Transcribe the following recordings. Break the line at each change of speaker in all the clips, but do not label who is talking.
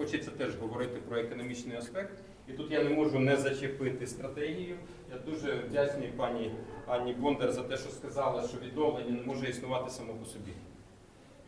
Хочеться теж говорити про економічний аспект. І тут я не можу не зачепити стратегію. Я дуже вдячний пані Анні Бондар за те, що сказала, що відновлення не може існувати само по собі.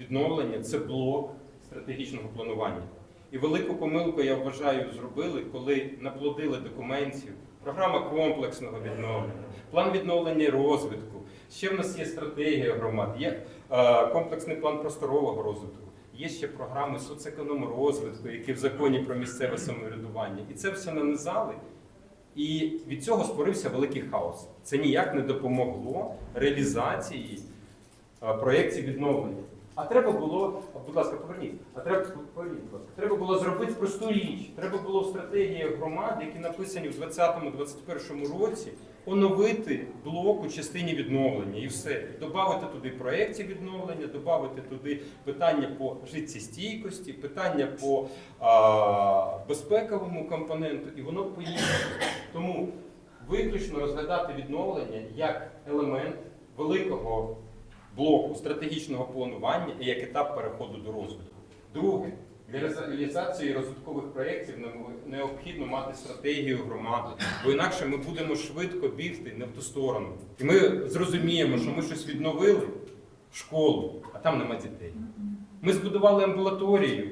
Відновлення це блок стратегічного планування. І велику помилку, я вважаю, зробили, коли наплодили документів, програма комплексного відновлення, план відновлення і розвитку. Ще в нас є стратегія громад, є е, комплексний план просторового розвитку. Є ще програми соцекономрозвитку, які в законі про місцеве самоврядування. І це все нанизали. І від цього створився великий хаос. Це ніяк не допомогло реалізації е, проєктів відновлення. А треба було, будь ласка, поверніть. А треба поверніть, будь ласка. Треба було зробити просту річ. Треба було в стратегії громад, які написані в 2020-2021 році, оновити блок у частині відновлення і все. Добавити туди проєктів відновлення, додати туди питання по життєстійкості, питання по а, безпековому компоненту, і воно поїхало. Тому виключно розглядати відновлення як елемент великого блоку стратегічного планування і як етап переходу до розвитку. Друге, для реалізації розвиткових проєктів необхідно мати стратегію громади, бо інакше ми будемо швидко бігти не в ту сторону. І ми зрозуміємо, що ми щось відновили школу, а там нема дітей. Ми збудували амбулаторію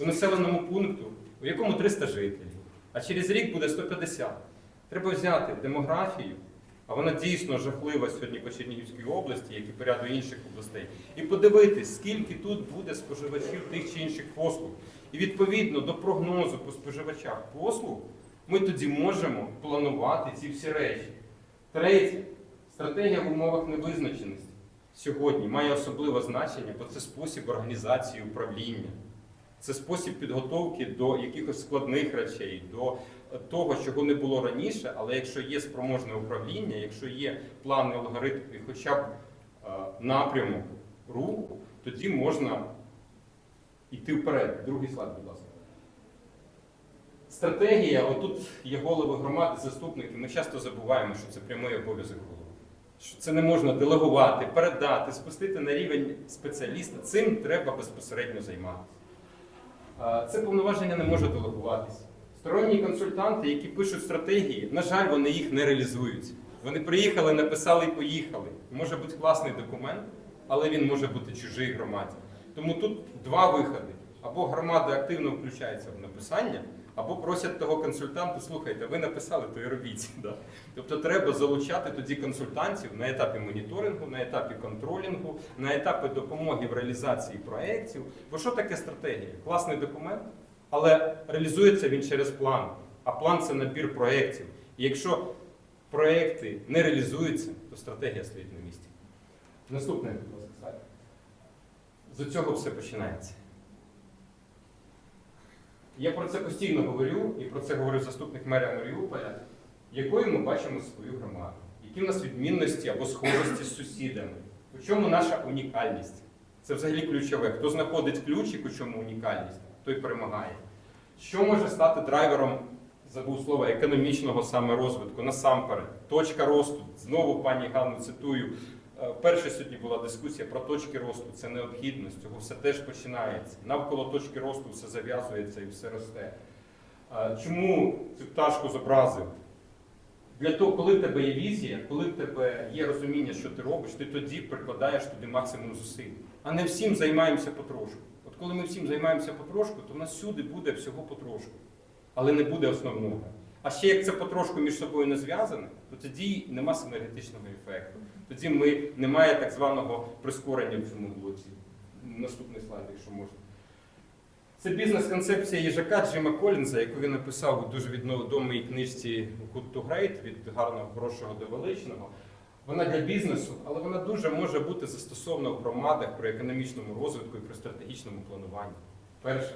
у населеному пункту, у якому 300 жителів, а через рік буде 150. Треба взяти демографію, а вона дійсно жахлива сьогодні по Чернігівській області, як і по ряду інших областей, і подивитись, скільки тут буде споживачів тих чи інших послуг. І відповідно до прогнозу по споживачах послуг, ми тоді можемо планувати ці всі речі. Третє, стратегія в умовах невизначеності сьогодні має особливе значення, бо це спосіб організації управління. Це спосіб підготовки до якихось складних речей, до того, чого не було раніше, але якщо є спроможне управління, якщо є плани алгоритм і хоча б е, напрямок руху, тоді можна йти вперед. Другий слайд, будь ласка. Стратегія, отут є голови громади, заступники. Ми часто забуваємо, що це прямий обов'язок голови. Що це не можна делегувати, передати, спустити на рівень спеціаліста. Цим треба безпосередньо займатися. Це повноваження не може делегуватися. Сторонні консультанти, які пишуть стратегії, на жаль, вони їх не реалізують. Вони приїхали, написали і поїхали. Може бути класний документ, але він може бути чужий громаді. Тому тут два виходи. Або громада активно включається в написання, або просять того консультанта, слухайте, ви написали, то і робіть. Да? Тобто треба залучати тоді консультантів на етапі моніторингу, на етапі контролінгу, на етапі допомоги в реалізації проєктів. Бо що таке стратегія? Класний документ, але реалізується він через план. А план це набір проєктів. І якщо проєкти не реалізуються, то стратегія стоїть на місці. Наступне, будь ласка, слайд. З цього все починається. Я про це постійно говорю, і про це говорив заступник мерія Маріуполя, якою ми бачимо свою громаду, які в нас відмінності або схожості з сусідами, у чому наша унікальність. Це взагалі ключове. Хто знаходить ключик, у чому унікальність, той перемагає. Що може стати драйвером, забув слово, економічного саме розвитку насамперед? Точка росту. Знову пані Ганну цитую. Е, Перша сьогодні була дискусія про точки росту. Це необхідно, з цього все теж починається. Навколо точки росту все зав'язується і все росте. Е, Чому цю пташку зобразив? Для того, коли в тебе є візія, коли в тебе є розуміння, що ти робиш, ти тоді прикладаєш туди максимум зусиль. А не всім займаємося потрошку. Коли ми всім займаємося потрошку, то в нас всюди буде всього потрошку, але не буде основного. А ще як це потрошку між собою не зв'язане, то тоді нема синергетичного ефекту. Тоді ми, немає так званого прискорення в цьому блоці. Наступний слайд, якщо можна. Це бізнес-концепція їжака Джима Колінза, яку він написав у дуже відомій книжці Good to Great від гарного хорошого до величного. Вона для бізнесу, але вона дуже може бути застосована в громадах при економічному розвитку і при стратегічному плануванні. Перше,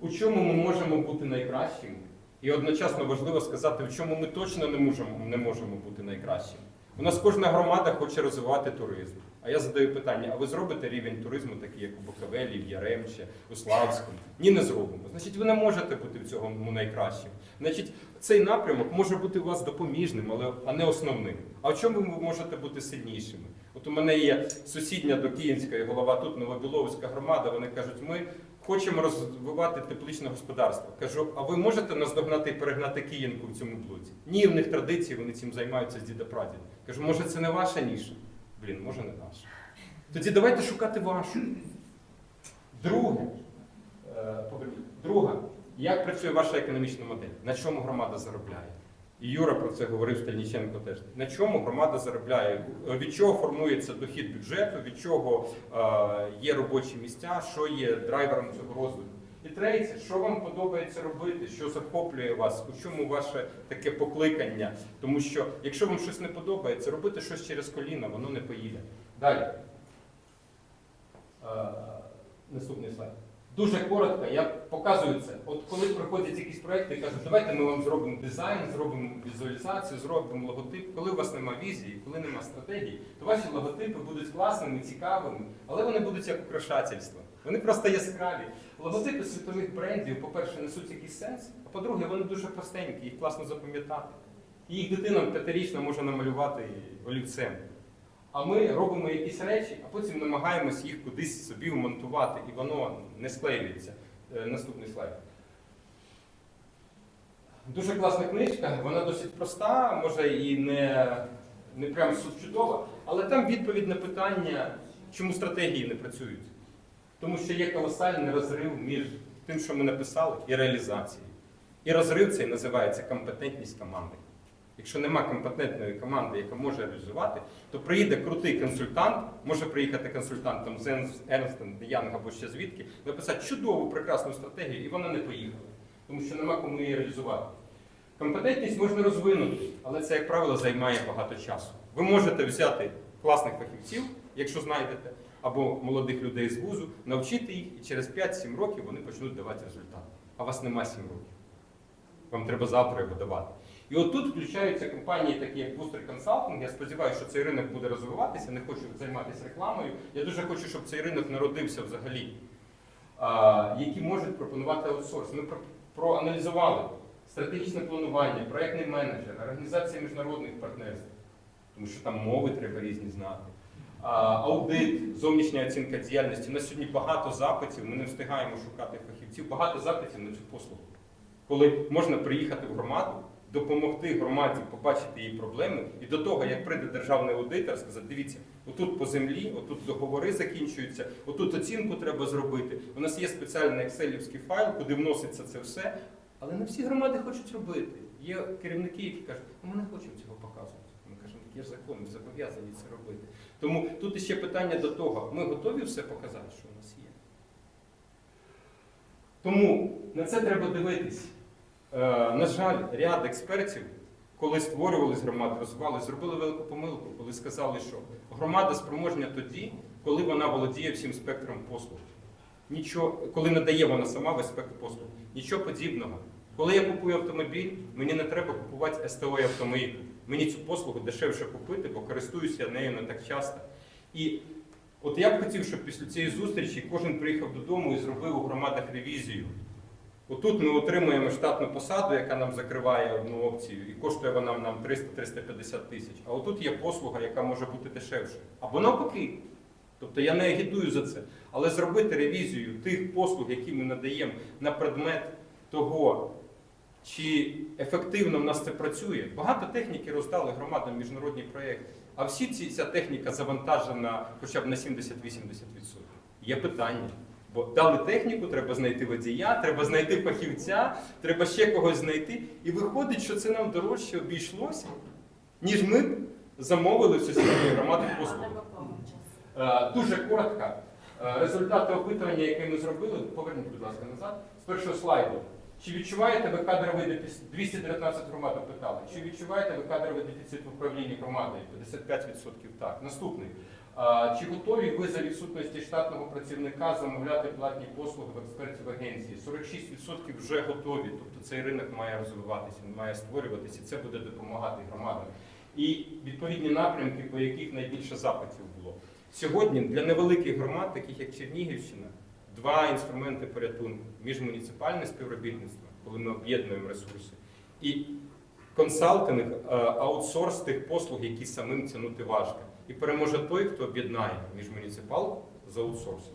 у чому ми можемо бути найкращими? І одночасно важливо сказати, в чому ми точно не можемо, не можемо бути найкращими. У нас кожна громада хоче розвивати туризм. А я задаю питання: а ви зробите рівень туризму, такий як у Буковелі, в Яремче, у Славському? Ні, не зробимо. Значить, ви не можете бути в цьому найкращим. Значить, цей напрямок може бути у вас допоміжним, але а не основним. А в чому ви можете бути сильнішими? От у мене є сусідня до Київської голова тут Новобіловська громада. Вони кажуть, ми хочемо розвивати тепличне господарство. Кажу, а ви можете наздогнати і перегнати киянку в цьому блоці? Ні, в них традиції, вони цим займаються з діда прадіда. Кажу, може це не ваша ніша? Блін, може не наша. Тоді давайте шукати вашу. Друге, е, друга, як працює ваша економічна модель? На чому громада заробляє? І Юра про це говорив Стельніченко теж. На чому громада заробляє? Від чого формується дохід бюджету, від чого е, є робочі місця, що є драйвером цього розвитку? І третє, що вам подобається робити, що захоплює вас, у чому ваше таке покликання? Тому що якщо вам щось не подобається, робити щось через коліна, воно не поїде. Далі. Е, Наступний слайд. Дуже коротко, я показую це. От коли приходять якісь проекти кажуть, давайте ми вам зробимо дизайн, зробимо візуалізацію, зробимо логотип. Коли у вас немає візії, коли немає стратегії, то ваші логотипи будуть класними, цікавими, але вони будуть як украшательство. Вони просто яскраві. Логотипи світових брендів, по-перше, несуть якийсь сенс, а по-друге, вони дуже простенькі, їх класно запам'ятати. І їх дитина п'ятирічна може намалювати олівцем. А ми робимо якісь речі, а потім намагаємось їх кудись собі вмонтувати, і воно не склеюється. Е, Наступний слайд. Дуже класна книжка, вона досить проста, може і не, не прям чудова, але там відповідь на питання, чому стратегії не працюють. Тому що є колосальний розрив між тим, що ми написали, і реалізацією. І розрив цей називається компетентність команди. Якщо нема компетентної команди, яка може реалізувати, то приїде крутий консультант, може приїхати консультант там з Ernst Young або ще звідки, написати чудову, прекрасну стратегію, і вона не поїхала, тому що нема кому її реалізувати. Компетентність можна розвинути, але це, як правило, займає багато часу. Ви можете взяти класних фахівців, якщо знайдете, або молодих людей з вузу, навчити їх, і через 5-7 років вони почнуть давати результат. А вас нема 7 років. Вам треба завтра його давати. І от тут включаються компанії, такі як Booster Consulting. Я сподіваюся, що цей ринок буде розвиватися, не хочу займатися рекламою. Я дуже хочу, щоб цей ринок народився взагалі, які можуть пропонувати аутсорс. Ми про- проаналізували стратегічне планування, проєктний менеджер, організація міжнародних партнерств, тому що там мови треба різні знати. Аудит, зовнішня оцінка діяльності. У нас сьогодні багато запитів, ми не встигаємо шукати фахівців, багато запитів на цю послугу. Коли можна приїхати в громаду, допомогти громаді побачити її проблеми, і до того, як прийде державний аудитор, сказати, дивіться, отут по землі, отут договори закінчуються, отут оцінку треба зробити. У нас є спеціальний екселівський файл, куди вноситься це все. Але не всі громади хочуть робити. Є керівники, які кажуть, ну ми не хочемо цього показувати. Ми кажемо, є закон, ми зобов'язані це робити. Тому тут іще питання до того, ми готові все показати, що у нас є. Тому на це треба дивитись. Е, на жаль, ряд експертів, коли створювались громади, розвивали, зробили велику помилку, коли сказали, що громада спроможня тоді, коли вона володіє всім спектром послуг. Нічого, коли надає вона сама весь спектр послуг. Нічого подібного. Коли я купую автомобіль, мені не треба купувати СТО і автомобіль. Мені цю послугу дешевше купити, бо користуюся нею не так часто. І от я б хотів, щоб після цієї зустрічі кожен приїхав додому і зробив у громадах ревізію. Отут ми отримуємо штатну посаду, яка нам закриває одну опцію, і коштує вона нам 300-350 тисяч. А отут є послуга, яка може бути дешевше. Або навпаки. Тобто я не агітую за це. Але зробити ревізію тих послуг, які ми надаємо на предмет того, чи ефективно в нас це працює. Багато техніки роздали громадам міжнародні проєкти. А всі ці, ця техніка завантажена хоча б на 70-80%. Є питання. Бо дали техніку, треба знайти водія, треба знайти фахівця, треба ще когось знайти. І виходить, що це нам дорожче обійшлося, ніж ми замовили в сусідньої громади послуги. Е, Дуже коротко. Е, Результати опитування, яке ми зробили, поверніть, будь ласка, назад, з першого слайду. Чи відчуваєте ви кадровий дефіцит? 219 громад опитали. Чи відчуваєте ви кадровий дефіцит в управлінні громадою? 55% так. Наступний. Чи готові ви за відсутності штатного працівника замовляти платні послуги в експертів агенції? 46% вже готові. Тобто цей ринок має розвиватися, він має створюватися, і це буде допомагати громадам. І відповідні напрямки, по яких найбільше запитів було. Сьогодні для невеликих громад, таких як Чернігівщина, два інструменти порятунку: міжмуніципальне співробітництво, коли ми об'єднуємо ресурси, і консалтинг, е, аутсорс тих послуг, які самим тягнути важко. І переможе той, хто об'єднає міжмуніципал з аутсорсом.